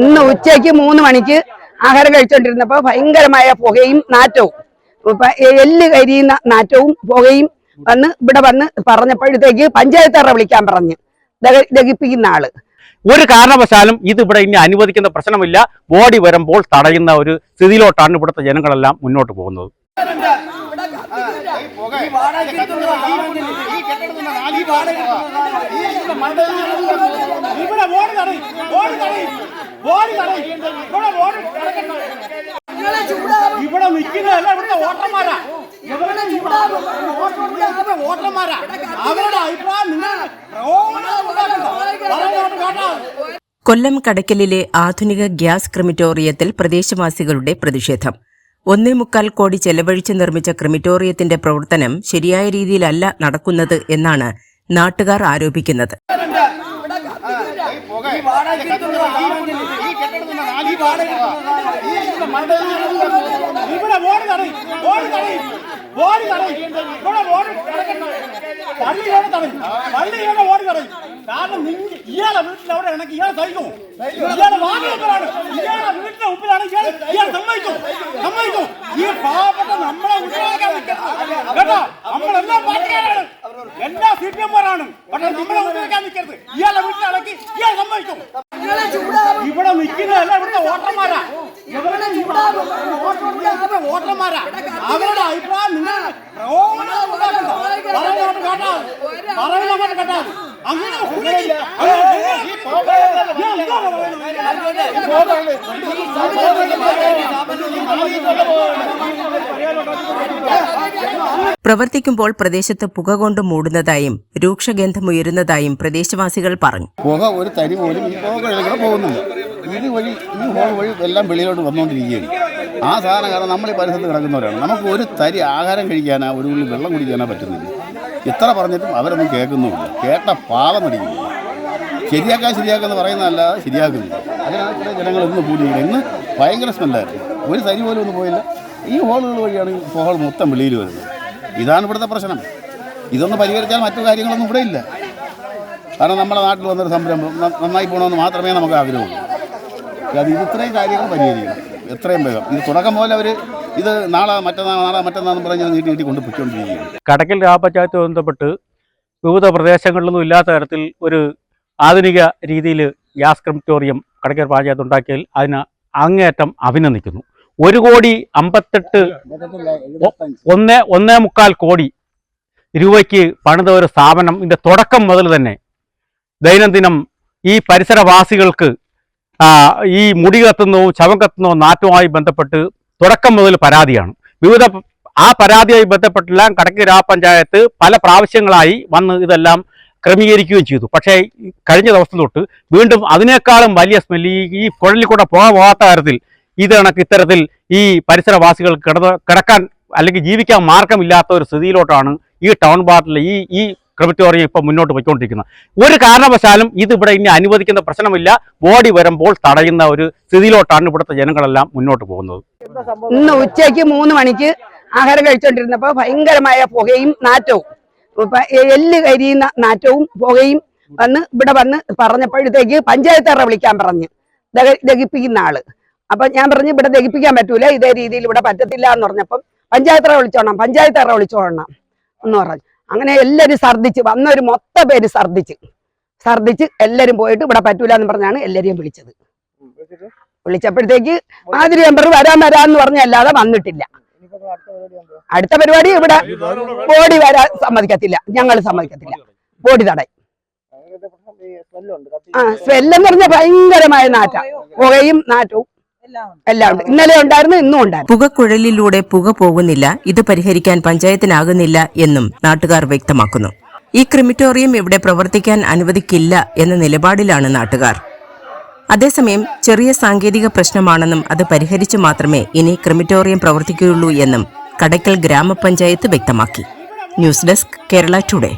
ഇന്ന് ഉച്ചയ്ക്ക് മൂന്ന് മണിക്ക് ആഹാരം കഴിച്ചോണ്ടിരുന്നപ്പോ ഭയങ്കരമായ പുകയും നാറ്റവും. എല്ല് കരിയുന്ന നാറ്റവും പുകയും വന്ന് ഇവിടെ വന്ന് പറഞ്ഞപ്പോഴത്തേക്ക് പഞ്ചായത്തറ വിളിക്കാൻ പറഞ്ഞ്. ദഹ- ദഹിപ്പിക്കുന്ന ആൾ. ഒരു കാരണവശാലും ഇത് ഇവിടെ ഇനി അനുവദിക്കുന്ന പ്രശ്നമില്ല. ബോഡി വരുമ്പോൾ തടയുന്ന ഒരു സ്ഥിതിയിലോട്ടാണ് ഇവിടുത്തെ ജനങ്ങളെല്ലാം മുന്നോട്ട് പോകുന്നത്. ഇവിടെ ഓടി തടയും. ഓടി തടയും. ഓടി തടയും. ഇവിടെ ഓടി. ഇവിടെ നിൽക്കുന്നതല്ല ഇവിടുത്തെ ഓട്ടന്മാരാ ഓട്ടന്മാരാ അവരുടെ അഭിപ്രായം നിങ്ങൾ കൊല്ലം കടക്കലിലെ ആധുനിക ഗ്യാസ് ക്രിമിറ്റോറിയത്തിൽ പ്രദേശവാസികളുടെ പ്രതിഷേധം. ഒന്നേ മുക്കാൽ കോടി ചെലവഴിച്ച് നിർമ്മിച്ച ക്രിമിറ്റോറിയത്തിന്റെ പ്രവർത്തനം ശരിയായ രീതിയിലല്ല നടക്കുന്നത് എന്നാണ് നാട്ടുകാർ ആരോപിക്കുന്നത്. ഓടി കാരണം നിങ്ങൾ ഇയാളെ വീട്ടിൽ അവിടെ ഇണക്കി ഇയാളെ സഹിക്കും. ഇയാളെ വാങ്ങിയവരാണ് ഇയാളെ വീട്ടിലെ ഉപ്പിലാണ് ഇയാൾ ഇയാൾ സമ്മതിക്കും. സമ്മതിക്കും. ഈ പാവപ്പെട്ട നമ്മളെ നിൽക്കരുത് കേട്ടോ? നമ്മളെല്ലാം പാർട്ടിക്കാരാണ്. എല്ലാ സി പി എംമാരാണ് പക്ഷെ നമ്മളെ ഉത്തരവാദിക്കാൻ നിൽക്കരുത് ഇയാളെ വീട്ടിൽ ഇളക്കി ഇയാൾ സമ്മതിക്കും. ഇവിടെ നിൽക്കുന്നതല്ല ഇവിടുത്തെ വോട്ടർമാരാ. ഇവിടെ ഇവിടുത്തെ വോട്ടർമാരാ. അവരുടെ അഭിപ്രായം നിങ്ങൾ പ്രകോപനം കേട്ടാൽ പറയുന്നോട്ട് കേട്ടോ. പ്രവർത്തിക്കുമ്പോൾ പ്രദേശത്ത് പുക കൊണ്ട് മൂടുന്നതായും രൂക്ഷഗന്ധമുയരുന്നതായും പ്രദേശവാസികൾ പറഞ്ഞു. പുക ഒരു തരി പോലും ഈ പുകകളിലൂടെ പോകുന്നില്ല ഇത് വഴി ഈ ഹോൾ വഴി എല്ലാം വെളിയിലോട്ട് വന്നുകൊണ്ടിരിക്കുകയാണ്. ആ സാധനം കാരണം നമ്മൾ ഈ പരിസരത്ത് കിടക്കുന്നവരാണ്. നമുക്ക് ഒരു തരി ആഹാരം കഴിക്കാനാ ഒരു ഉള്ളിൽ വെള്ളം കുടിക്കാനാ പറ്റുന്നില്ല ഇത്ര പറഞ്ഞിട്ടും അവരൊന്നും കേൾക്കുന്നുമില്ല. കേട്ട പാവം നടിക്കുന്നു ശരിയാക്കാൻ ശരിയാക്കുമെന്ന് പറയുന്നതല്ലാതെ ശരിയാക്കുന്നില്ല. അതിനകത്ത് ജനങ്ങൾ ഇന്ന് കൂടി ഇന്ന് ഭയങ്കര സ്മെല്ലായിരുന്നു. ഒരു തരി പോലും ഒന്നും പോയില്ല. ഈ ഹോളുകൾ വഴിയാണ് ഹോൾ മൊത്തം വെളിയിൽ വരുന്നത്. ഇതാണ് ഇവിടുത്തെ പ്രശ്നം. ഇതൊന്ന് പരിഹരിച്ചാൽ മറ്റു കാര്യങ്ങളൊന്നും ഇവിടെ ഇല്ല. കാരണം നമ്മുടെ നാട്ടിൽ വന്നൊരു സംരംഭം നന്നായി പോകണമെന്ന് മാത്രമേ നമുക്ക് ആഗ്രഹമുള്ളൂ. അത് ഇത് ഇത്രയും കാര്യങ്ങൾ പരിഹരിക്കണം. എത്രയും വേഗം. ഇത് തുടക്കം പോലെ അവർ ഇത് നാളെ മറ്റന്നാൾ നാളെ മറ്റന്നാൾ പറഞ്ഞ് നീട്ടി നീട്ടി കൊണ്ട് കടക്കൽ ഗ്രാമപഞ്ചായത്ത് ബന്ധപ്പെട്ട് വിവിധ പ്രദേശങ്ങളിലൊന്നും ഇല്ലാത്ത തരത്തിൽ ഒരു ആധുനിക രീതിയിൽ ഗ്യാസ് ക്രിമിറ്റോറിയം കടക്കൽ പഞ്ചായത്ത് ഉണ്ടാക്കിയതിൽ അതിന് അങ്ങേയറ്റം അഭിനന്ദിക്കുന്നു. ഒരു കോടി അമ്പത്തെട്ട് ഒന്ന് ഒന്നേ മുക്കാൽ കോടി രൂപയ്ക്ക് പണിത ഒരു സ്ഥാപനം ഇതിന്റെ തുടക്കം മുതൽ തന്നെ ദൈനംദിനം ഈ പരിസരവാസികൾക്ക് ഈ മുടി കത്തുന്നതും ശവം കത്തുന്നതും നാറ്റുമായി ബന്ധപ്പെട്ട് തുടക്കം മുതൽ പരാതിയാണ്. വിവിധ ആ പരാതിയായി ബന്ധപ്പെട്ടെല്ലാം. കടക്ക് ഗ്രാമപഞ്ചായത്ത് പല പ്രാവശ്യങ്ങളായി വന്ന് ഇതെല്ലാം ക്രമീകരിക്കുകയും ചെയ്തു. പക്ഷേ കഴിഞ്ഞ ദിവസം തൊട്ട് വീണ്ടും അതിനേക്കാളും വലിയ സ്മെല്ല് ഈ കുഴലിൽ കൂടെ പോകാൻ പോകാത്ത തരത്തിൽ ഇത് കണക്ക് ഇത്തരത്തിൽ ഈ പരിസരവാസികൾ കിടന്ന് കിടക്കാൻ അല്ലെങ്കിൽ ജീവിക്കാൻ മാർഗമില്ലാത്ത ഒരു സ്ഥിതിയിലോട്ടാണ് ഈ ടൗൺ ബാറിലെ ഈ ഈ ക്രിമിറ്റോറിയം ഇപ്പം മുന്നോട്ട് പോയിക്കൊണ്ടിരിക്കുന്നത് ഒരു കാരണവശാലും ഇതിവിടെ ഇനി അനുവദിക്കുന്ന പ്രശ്നമില്ല. ബോഡി വരുമ്പോൾ തടയുന്ന ഒരു സ്ഥിതിയിലോട്ടാണ് ഇവിടുത്തെ ജനങ്ങളെല്ലാം മുന്നോട്ട് പോകുന്നത്. ഇന്ന് ഉച്ചയ്ക്ക് മൂന്ന് മണിക്ക് ആഹാരം കഴിച്ചുകൊണ്ടിരുന്നപ്പോൾ ഭയങ്കരമായ പുകയും നാറ്റവും. ഇപ്പൊ എല്ല് കരിയുന്ന നാറ്റവും പുകയും വന്ന് ഇവിടെ വന്ന് പറഞ്ഞപ്പോഴത്തേക്ക് പഞ്ചായത്തറ വിളിക്കാൻ പറഞ്ഞ്. ദഹ- ദഹിപ്പിക്കുന്ന ആൾ. അപ്പൊ ഞാൻ പറഞ്ഞു ഇവിടെ ദഹിപ്പിക്കാൻ പറ്റൂല ഇതേ രീതിയിൽ ഇവിടെ പറ്റത്തില്ല എന്ന് പറഞ്ഞപ്പം പഞ്ചായത്തറ വിളിച്ചോണം പഞ്ചായത്തറ വിളിച്ചോണം എന്ന് പറഞ്ഞു. അങ്ങനെ എല്ലാവരും ഛർദ്ദിച്ച് വന്നൊരു മൊത്ത പേര് ഛർദ്ദിച്ച്. ഛർദ്ദിച്ച് എല്ലാരും പോയിട്ട് ഇവിടെ പറ്റൂല എന്ന് പറഞ്ഞാണ് എല്ലാരെയും വിളിച്ചത്. വിളിച്ചപ്പോഴത്തേക്ക് മാതിരി മെമ്പർ വരാൻ വരാന്ന് പറഞ്ഞല്ലാതെ വന്നിട്ടില്ല. അടുത്ത പരിപാടി ഇവിടെ ബോഡി വരാൻ സമ്മതിക്കത്തില്ല. ഞങ്ങൾ സമ്മതിക്കത്തില്ല. ബോഡി തടയും. ആ സ്മെല്ലെന്ന് പറഞ്ഞ ഭയങ്കരമായ നാറ്റ. പുകയും നാറ്റവും. എല്ലാം ഉണ്ട്. ഇന്നലെ ഉണ്ടായിരുന്നു ഇന്നും ഉണ്ടായിരുന്നു. പുകക്കുഴലിലൂടെ പുക പോകുന്നില്ല ഇത് പരിഹരിക്കാൻ പഞ്ചായത്തിനാകുന്നില്ല എന്നും നാട്ടുകാർ വ്യക്തമാക്കുന്നു. ഈ ക്രിമിറ്റോറിയം ഇവിടെ പ്രവർത്തിക്കാൻ അനുവദിക്കില്ല എന്ന നിലപാടിലാണ് നാട്ടുകാർ. അതേസമയം ചെറിയ സാങ്കേതിക പ്രശ്നമാണെന്നും അത് പരിഹരിച്ചു മാത്രമേ ഇനി ക്രിമിറ്റോറിയം പ്രവർത്തിക്കുകയുള്ളൂ എന്നും കടയ്ക്കൽ ഗ്രാമപഞ്ചായത്ത് വ്യക്തമാക്കി. News desk Kerala today.